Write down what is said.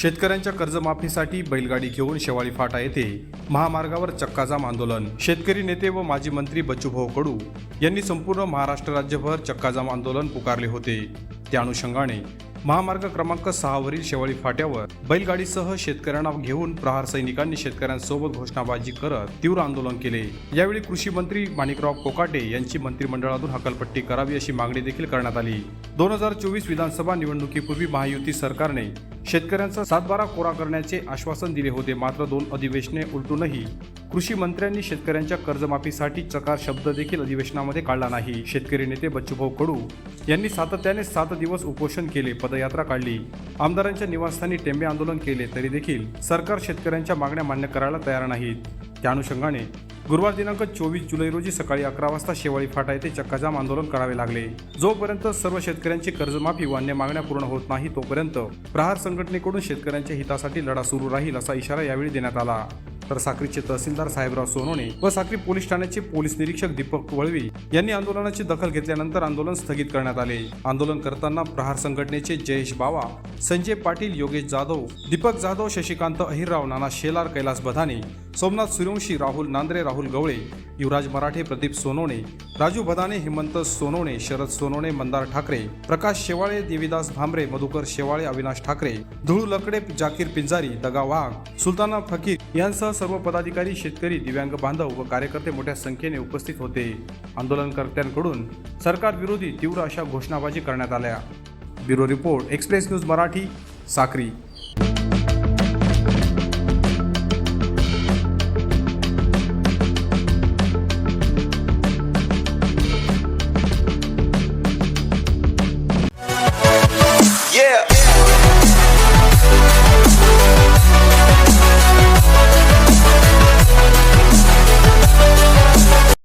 शेतकऱ्यांच्या कर्जमाफीसाठी बैलगाडी घेऊन शेवाळी फाटा येथे महामार्गावर चक्काजाम आंदोलन. शेतकरी नेते व माजी मंत्री बच्चूभाऊ कडू यांनी संपूर्ण महाराष्ट्र राज्यभर चक्काजाम आंदोलन पुकारले होते. त्या अनुषंगाने महामार्ग क्रमांक सहावरील शेवाळी फाट्यावर बैलगाडीसह शेतकऱ्यांना घेऊन प्रहार सैनिकांनी शेतकऱ्यांसोबत घोषणाबाजी करत तीव्र आंदोलन केले. यावेळी कृषी मंत्री माणिकराव कोकाटे यांची मंत्रिमंडळातून हकालपट्टी करावी अशी मागणी देखील करण्यात आली. दोन हजार चोवीस विधानसभा निवडणुकीपूर्वी महायुती सरकारने शेतकऱ्यांचा सातबारा कोरा करण्याचे आश्वासन दिले होते. मात्र दोन अधिवेशने उलटूनही कृषी मंत्र्यांनी शेतकऱ्यांच्या कर्जमाफीसाठी चकार शब्द देखील अधिवेशनामध्ये काढला नाही. शेतकरी नेते बच्चूभाऊ कडू यांनी सातत्याने सात दिवस उपोषण केले पदयात्रा काढली. आमदारांच्या निवासस्थानी टेंबे आंदोलन केले तरी देखील सरकार शेतकऱ्यांच्या मागण्या मान्य करायला तयार नाहीत. त्या अनुषंगाने गुरुवार दिनांक चोवीस जुलै रोजी सकाळी अकरा वाजता शेवाळी फाटा येथे चक्काजाम आंदोलन करावे लागले. जोपर्यंत सर्व शेतकऱ्यांची कर्जमाफी व अन्य मागण्या पूर्ण होत नाही तोपर्यंत प्रहार संघटनेकडून शेतकऱ्यांच्या हितासाठी लढा सुरू राहील असा इशारा यावेळी देण्यात आला. तर साक्रीचे तहसीलदार साहेबराव सोनोने व साक्री पोलीस ठाण्याचे पोलीस निरीक्षक दीपक वळवी यांनी आंदोलनाची दखल घेतल्यानंतर आंदोलन स्थगित करण्यात आले. आंदोलन करताना प्रहार संघटनेचे जयेश बावा संजय पाटील योगेश जाधव दीपक जाधव शशिकांत अहिरराव नाना शेलार कैलास बधाने सोमनाथ सूर्यवंशी राहुल नांद्रे राहुल गवळे युवराज मराठे प्रदीप सोनवणे राजू भदाने हेमंत सोनवणे शरद सोनवणे मंदार ठाकरे प्रकाश शेवाळे देवीदास भांबरे मधुकर शेवाळे अविनाश ठाकरे धुळू लकडे जाकीर पिंजारी दगा वाघ सुलताना फकीर यांसह सर्व पदाधिकारी शेतकरी दिव्यांग बांधव व कार्यकर्ते मोठ्या संख्येने उपस्थित होते. आंदोलनकर्त्यांकडून सरकार विरोधी तीव्र अशा घोषणाबाजी करण्यात आल्या. Bureau report express news Marathi Sakri.